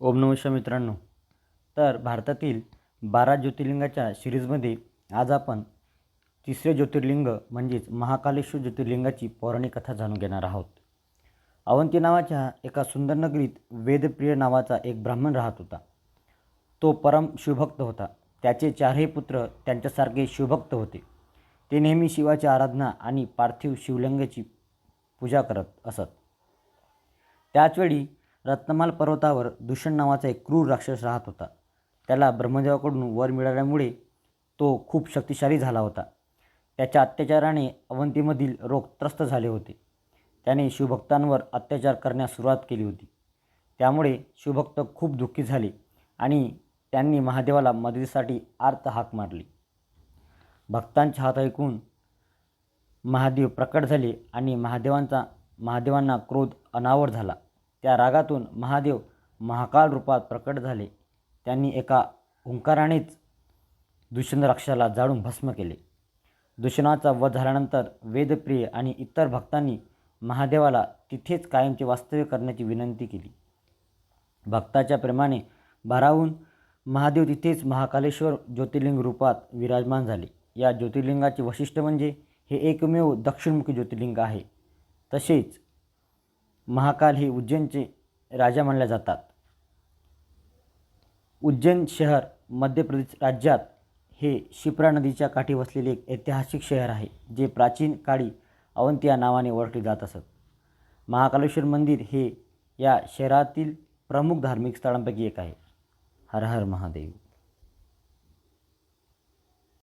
ओम नमश मित्रांनो. तर भारतातील बारा ज्योतिर्लिंगाच्या सिरीजमध्ये आज आपण तिसरे ज्योतिर्लिंग म्हणजेच महाकालेश्वर ज्योतिर्लिंगाची पौराणिक कथा जाणून घेणार आहोत. अवंती नावाच्या एका सुंदर नगरीत वेदप्रिय नावाचा एक ब्राह्मण राहत होता. तो परम शिवभक्त होता. त्याचे चारही पुत्र त्यांच्यासारखे शिवभक्त होते. ते नेहमी शिवाची आराधना आणि पार्थिव शिवलिंगाची पूजा करत असत. त्याचवेळी रत्नमाल पर्वतावर दूषण नावाचा एक क्रूर राक्षस राहत होता. त्याला ब्रह्मदेवाकडून वर मिळाल्यामुळे तो खूप शक्तिशाली झाला होता. त्याच्या अत्याचाराने अवंतीमधील रोग त्रस्त झाले होते. त्याने शिवभक्तांवर अत्याचार करण्यास सुरुवात केली होती. त्यामुळे शिवभक्त खूप दुःखी झाले आणि त्यांनी महादेवाला मदतीसाठी आर्त हाक मारली. भक्तांचे हात ऐकून महादेव प्रकट झाले आणि महादेवांचा महादेवांना क्रोध अनावर झाला. त्या रागातून महादेव महाकाल रूपात प्रकट झाले. त्यांनी एका हुंकारानेच दूषण जाळून भस्म केले. दुष्णाचा वध झाल्यानंतर वेदप्रिय आणि इतर भक्तांनी महादेवाला तिथेच कायमचे वास्तव्य करण्याची विनंती केली. भक्ताच्या प्रेमाने भारावून महादेव तिथेच महाकालेश्वर ज्योतिर्लिंग रूपात विराजमान झाले. या ज्योतिर्लिंगाचे वैशिष्ट्य म्हणजे हे एकमेव दक्षिणमुखी ज्योतिर्लिंग आहे. तसेच महाकाल हे उज्जैनचे राजा मानल्या जातात. उज्जैन शहर मध्य प्रदेश राज्यात हे शिप्रा नदीच्या काठी वसलेले एक ऐतिहासिक शहर आहे जे प्राचीन काळी अवंती या नावाने ओळखले जात असत. महाकालेश्वर मंदिर हे या शहरातील प्रमुख धार्मिक स्थळांपैकी एक आहे. हर हर महादेव.